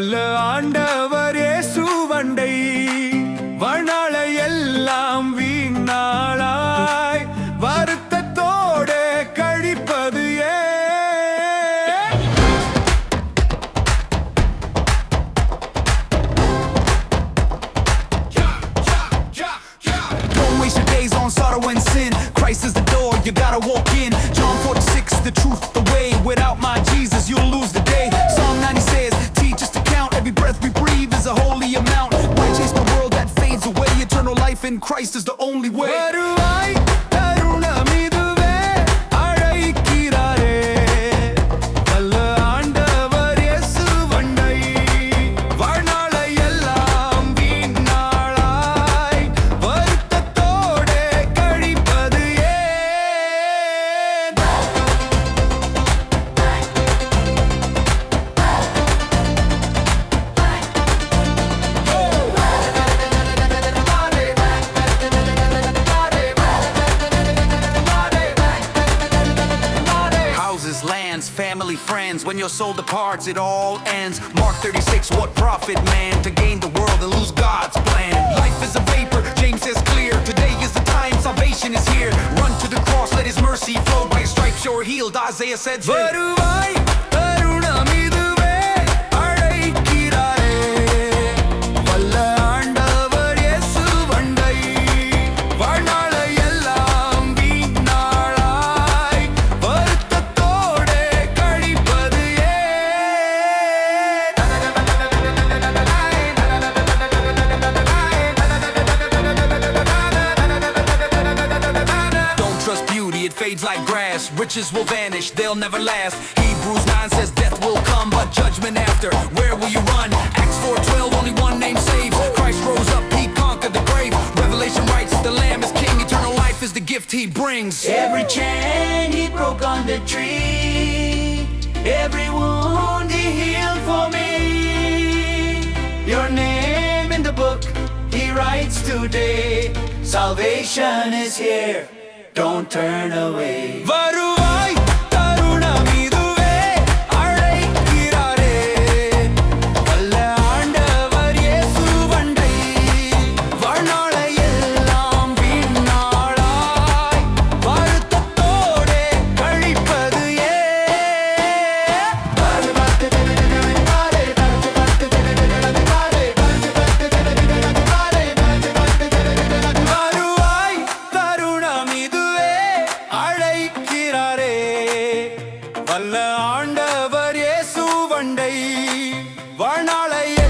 வல்ல ஆண்டவர் சுவண்டை வண்டை வனால எல்லாம் வீணாளாய் வருத்தத்தோட கழிப்பது ஏன் Don't waste your days on sorrow and sin. Christ is the door, you gotta walk in. John 46, the truth, the way. Without my Jesus, you'll lose the day. Breathe is a holy amount. Why chase the world that fades away? Eternal life in Christ is the only way. plans, family, friends. When your soul departs, it all ends. Mark 36, what profit, man? To gain the world and lose God's plan. Life is a vapor, James says clear. Today is the time, salvation is here. Run to the cross, let his mercy flow. By stripes you're healed, Isaiah said. But who I it fades like grass. Riches will vanish, they'll never last. Hebrews 9 says death will come, but judgment after. Where will you run? Acts 4:12, only one name saves. Christ rose up, he conquered the grave. Revelation writes, the Lamb is King, eternal life is the gift he brings. Every chain he broke on the tree, every wound he healed for me. Your name in the book he writes today. Salvation is here, don't turn away. வனாளைய